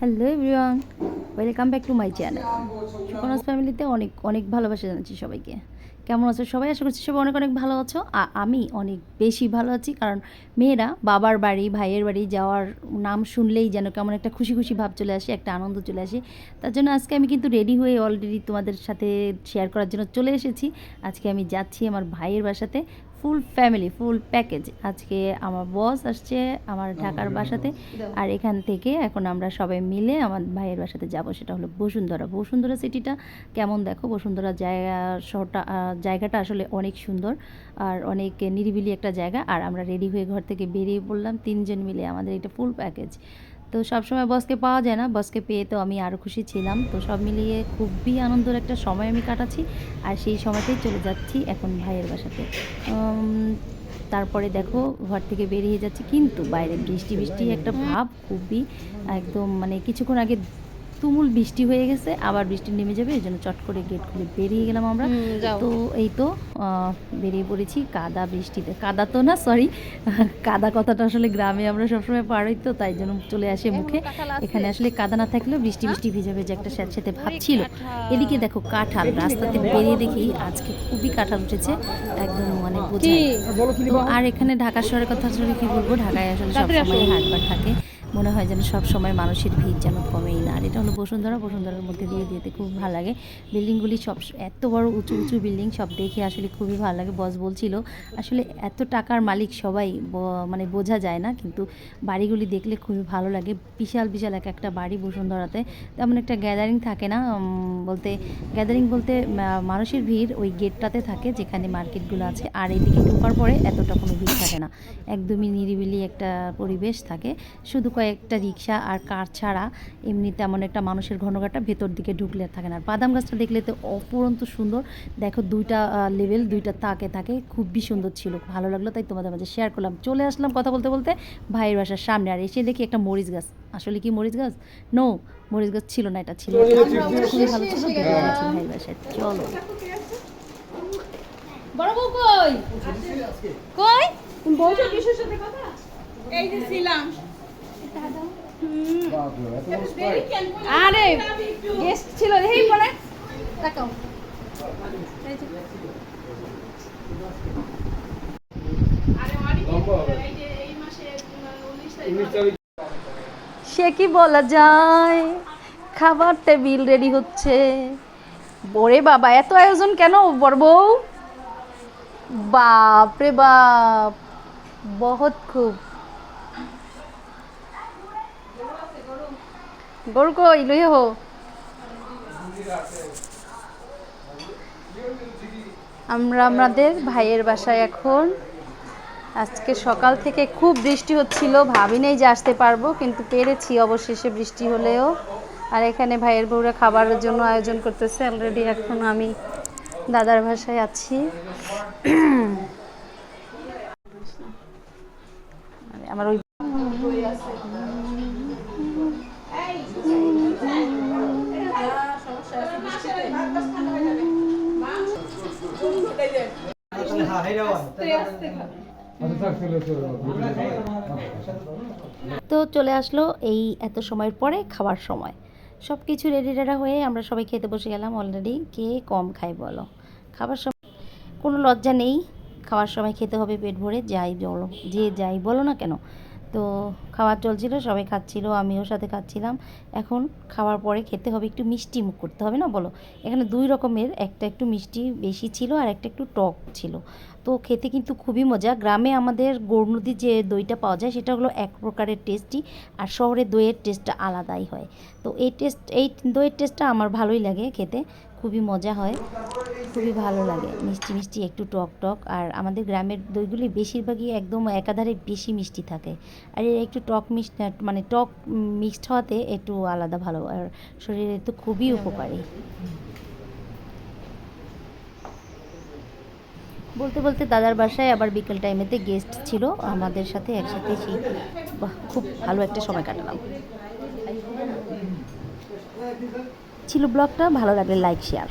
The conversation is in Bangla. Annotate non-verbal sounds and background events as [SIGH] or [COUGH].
Hello everyone, welcome back to my channel. Suknas ফ্যামিলিতে অনেক অনেক ভালোবাসা জানাচ্ছি সবাইকে। কেমন আছো সবাই? আশা করছি সবাই অনেক অনেক ভালো আছো। আর আমি অনেক বেশি ভালো আছি, কারণ মেয়েরা বাবার বাড়ি, ভাইয়ের বাড়ি যাওয়ার নাম শুনলেই যেন কেমন একটা খুশি খুশি ভাব চলে আসে, একটা আনন্দ চলে আসে। তার জন্য আজকে আমি কিন্তু রেডি হয়ে অলরেডি তোমাদের সাথে শেয়ার করার জন্য চলে এসেছি। আজকে আমি যাচ্ছি আমার ভাইয়ের বাসাতে। ফুল ফ্যামিলি ফুল প্যাকেজ আজকে আমার বস আসছে আমার ঢাকার বাসাতে। আর এখান থেকে এখন আমরা সবাই মিলে আমার ভাইয়ের বাসাতে যাব সেটা হলো বসুন্ধরা। বসুন্ধরা সিটিটা কেমন দেখো? বসুন্ধরা জায়গা শহরটা জায়গাটা আসলে অনেক সুন্দর আর অনেক নিরিবিলি একটা জায়গা। আর আমরা রেডি হয়ে ঘর থেকে বেরিয়ে পড়লাম। তিনজন মিলে আমাদের এটা ফুল প্যাকেজ তো সবসময় বসকে পাওয়া যায় না। বসকে পেয়ে তো আমি আরও খুশি ছিলাম। তো সব মিলিয়ে খুবই আনন্দের একটা সময় আমি কাটাচ্ছি। আর সেই সময়তেই চলে যাচ্ছি এখন ভাইয়ের বাসাতে। তারপরে দেখো ঘর থেকে বেরিয়ে যাচ্ছি। কিন্তু বাইরে বৃষ্টি বৃষ্টি একটা ভাব খুবই একদম মানে কিছুক্ষণ আগে তুমুল বৃষ্টি হয়ে গেছে আবার বৃষ্টি নেমে যাবে এই জন্য চট করে গেট খুলে বেরিয়ে গেলাম আমরা। তো এই তো আহ, বেরিয়ে পড়েছি কাদা বৃষ্টিতে। কাদা তো না সরি কাদা কথাটা আসলে গ্রামে আমরা সবসময় পার তো তাই জন্য চলে আসে মুখে। এখানে আসলে কাদা না থাকলেও বৃষ্টি বৃষ্টি ভিজে ভিজে একটা স্যাঁত সাথে ভাব ছিল। এদিকে দেখো কাঁঠাল রাস্তাতে বেরিয়ে দেখি আজকে খুবই কাঁঠাল উঠেছে একদম মানে বোঝাই আর এখানে ঢাকা শহরের কথা আসলে কি বলব? ঢাকায় আসলে সবসময় হাটবার থাকে। মনে হয় যেন সব সময় মানুষের ভিড় যেন কমেই না। আর এটা হলো বসুন্ধরা। বসুন্ধরার মধ্যে দিয়ে যেতে খুব ভালো লাগে। বিল্ডিংগুলি সব এত বড় উঁচু উঁচু বিল্ডিং, সব দেখে আসলে খুবই ভালো লাগে। বস বলছিল, আসলে এত টাকার মালিক সবাই মানে বোঝা যায় না, কিন্তু বাড়িগুলি দেখলে খুবই ভালো লাগে। বিশাল বিশাল এক একটা বাড়ি বসুন্ধরাতে। তেমন একটা গ্যাদারিং থাকে না বলতে গ্যাদারিং বলতে মানুষের ভিড় ওই গেটটাতে থাকে যেখানে মার্কেটগুলো আছে। আর এদিকে ঢোকার পরে এতটা কোনো ভিড় থাকে না। একদমই নিরিবিলি একটা পরিবেশ থাকে। শুধু কয়েকটা রিক্সা আর কার ছাড়া এমনি তেমন একটা মানুষের ঘনঘাটা ভেতর দিকে ঢুকলে আর থাকে না। আর বাদাম গাছটা দেখলে তো অপুরন্ত সুন্দর। দেখো দুইটা লেভেল দুইটা তাকে থাকে খুবই সুন্দর ছিল। ভালো লাগল তাই তোমাদের মাঝে শেয়ার করলাম। চলে আসলাম কথা বলতে বলতে ভাইয়ের বাসার সামনে। আর এসে দেখি একটা মরিচ গাছ। আসলে কি মরিচ গাছ? নো মরিচ গাছ ছিল না এটা ছিল। খুবই ভালো ছিল ভাইয়ের বাসায়। চলো। বড় বউ কই? কই? কিসের সাথে কথা? এই যে ছিলাম। আরে গেস্ট ছিল এই পরে। তাকাও। সে কি বলা যায়? খাবার টেবিল রেডি হচ্ছে। ওরে বাবা, এত আয়োজন কেন বড় বউ? বাপ রে বাপ, বহুত খুব। গরু কই লই হো আমরা আমাদের ভাইয়ের বাসায় এখন। আজকে সকাল থেকে খুব বৃষ্টি হচ্ছিল ভাবি নেই যে আসতে পারব কিন্তু পেরেছি অবশেষে বৃষ্টি হলেও। আর এখানে ভাইয়ের বউরা খাবারের জন্য আয়োজন করতেছে অলরেডি এখন আমি দাদার ভাষায় আছি। আরে, [CLEARS THROAT] আমার ওই তো চলে আসলো এই এত সময়ের পরে খাওয়ার সময়। সব কিছু রেডি রেডা হয়ে আমরা সবাই খেতে বসে গেলাম অলরেডি কে কম খায় বলো? খাবার সময় কোনো লজ্জা নেই। খাওয়ার সময় খেতে হবে পেট ভরে, যাই বলো, যে যাই বলো না কেন। তো খাবার চলছিল সবাই খাচ্ছিল, আমিও সাথে খাচ্ছিলাম। এখন খাওয়ার পরে খেতে হবে একটু মিষ্টি মুখ করতে হবে না বলো? এখানে দুই রকমের, একটা একটু মিষ্টি বেশি ছিল আর একটা একটু টক ছিল। তো খেতে কিন্তু খুবই মজা। গ্রামে আমাদের গৌরনদীর যে দইটা পাওয়া যায়, সেটা হলো এক প্রকারের টেস্টি আর শহরে দইয়ের টেস্টটা আলাদাই হয়। তো এই টেস্ট এই দইয়ের টেস্টটা আমার ভালোই লাগে খেতে। খুবই মজা হয়, খুবই ভালো লাগে। মিষ্টি মিষ্টি একটু টক টক। আর আমাদের গ্রামের দইগুলি বেশিরভাগই একদম একাধারে বেশি মিষ্টি থাকে। আর এর একটু টক মিষ্টি মানে টক মিক্সড হওয়াতে একটু আলাদা ভালো। আর শরীরে তো খুবই উপকারী। বলতে বলতে দাদার বাসায় আবার বিকেল টাইমেতে গেস্ট ছিল। আমাদের সাথে একসাথে সেই খুব ভালো একটা সময় কাটালাম। ছিল ব্লগটা ভালো লাগলে লাইক শেয়ার।